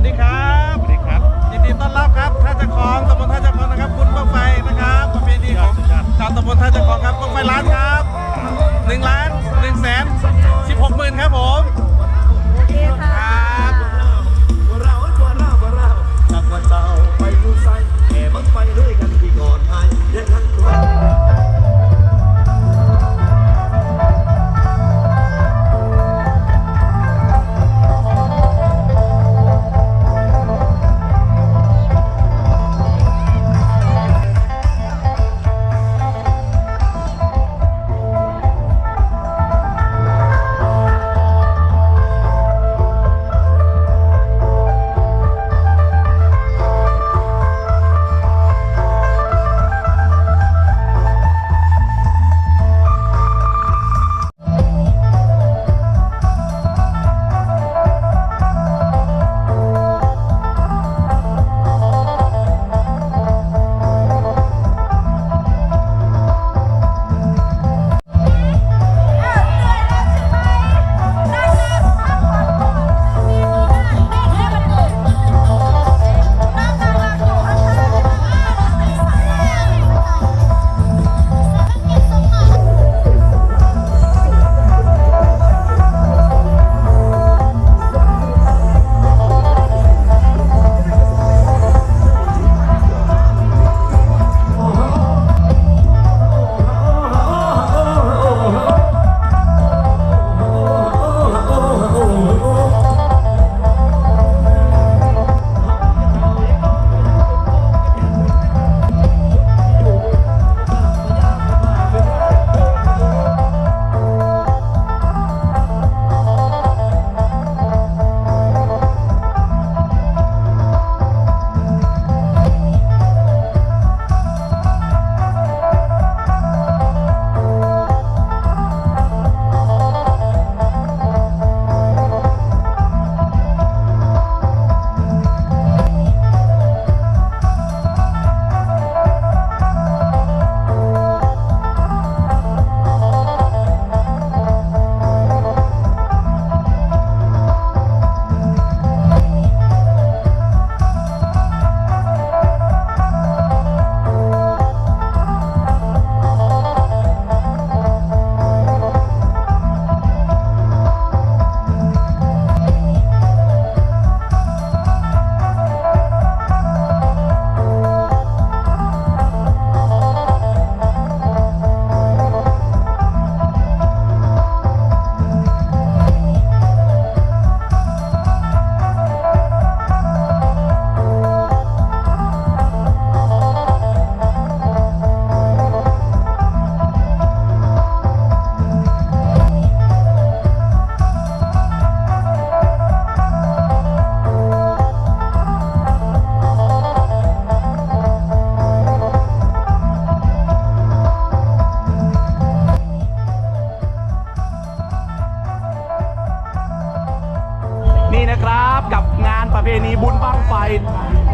วัสดีครับสวัสดีครับ ยินดีต้อนรับครับท่าจะคลองตำบลท่าจะคลองนะครับ คุณบังไฟนะครับประเพณีของชาวตำบลท่าจะคลองครับบังไฟล้านครับหนึ่งล้านหนึ่งแสนสิบหกหมื่นครับผม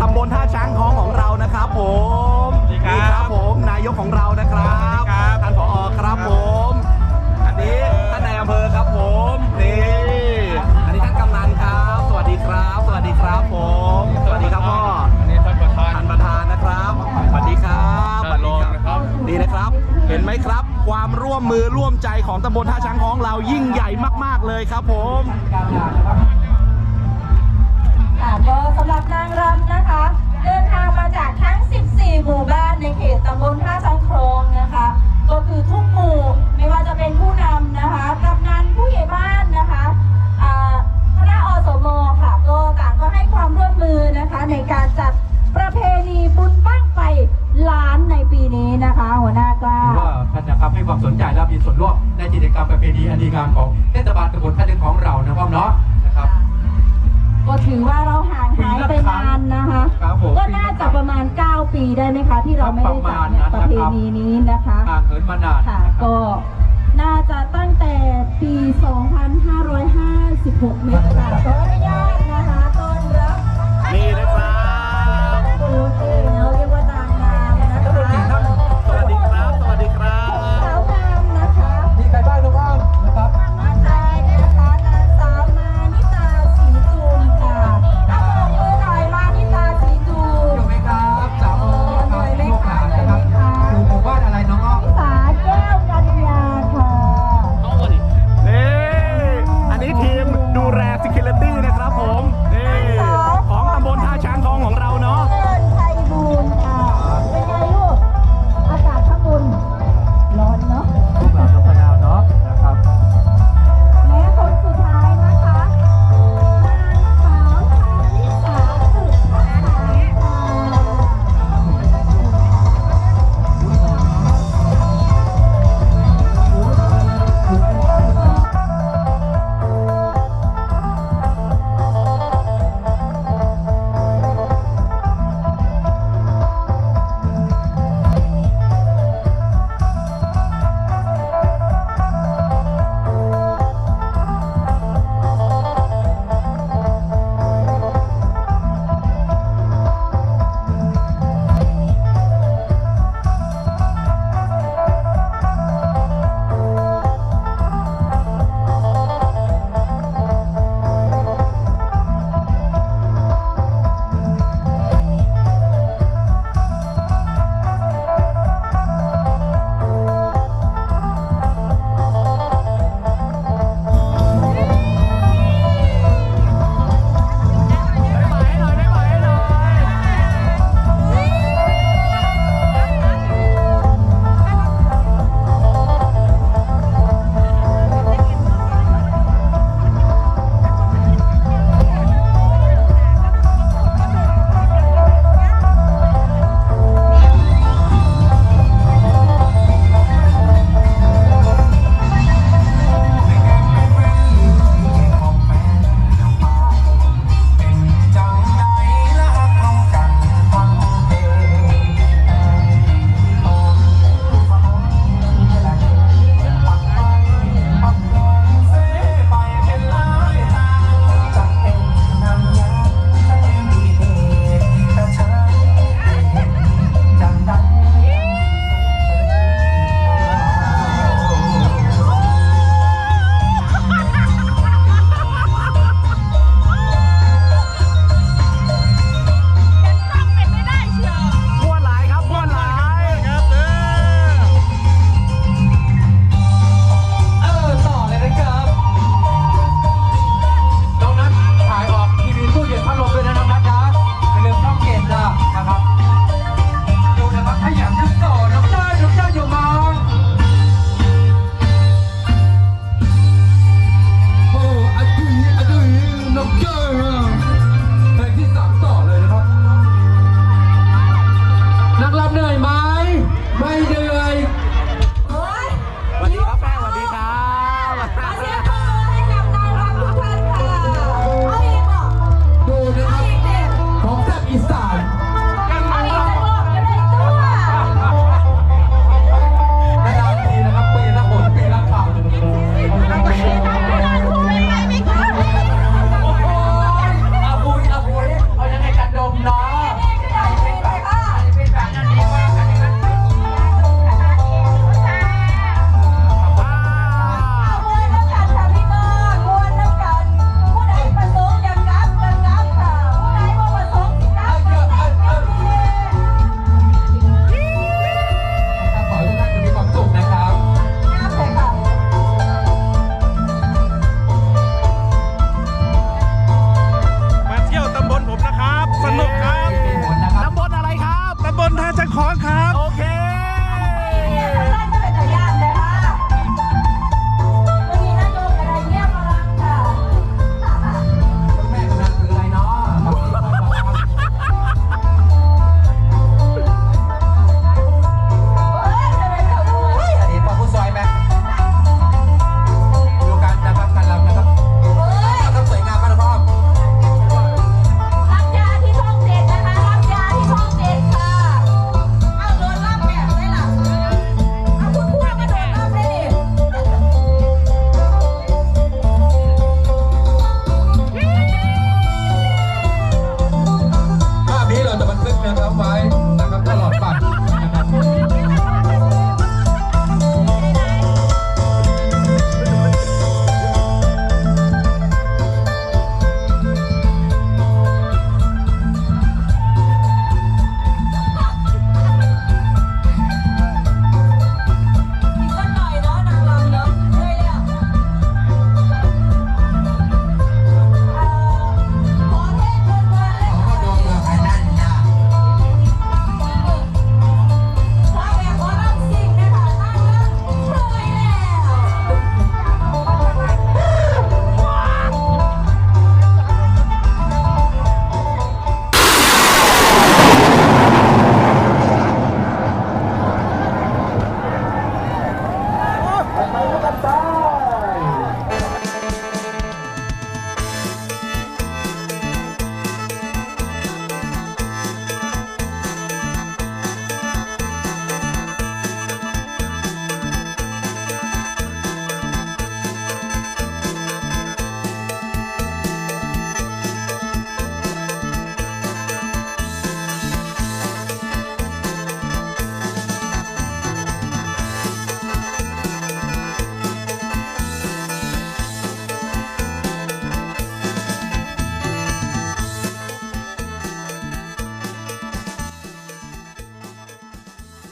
ตำบลท่าช้างทองของเรานะครับผมสวัสดีครับนี่ครับผมนายกของเรานะครับสวัสดีครับท่านผอครับผม อันนี้ท่านนายอำเภอครับผมนี่อันนี้ท่านกำนันครับ สวัสดีครับ สวัสดีครับผม สวัสดีครับพ่ออันนี้ท่านประธาน ท่านประธานนะครับสวัสดีครับสวัสดีท่านรองนะครับ นี่นะครับ เห็นไหมครับ ความร่วมมือร่วมใจของตำบลท่าช้างของเรายิ่งใหญ่มาก ๆเลยครับผมค่ะก็สำหรับนางรำนะคะ เดินทางมาจากทั้ง 14 หมู่บ้านในเขตตำบลท่าช้างโครงนะคะ ก็คือทุกหมู่ไม่ว่าจะเป็นผู้นำนะคะกำ ประเพณีนี้นะคะห่างเหินมานานค่ะนะครับก็น่าจะตั้งแต่ปี 2556เนี่ยค่ะ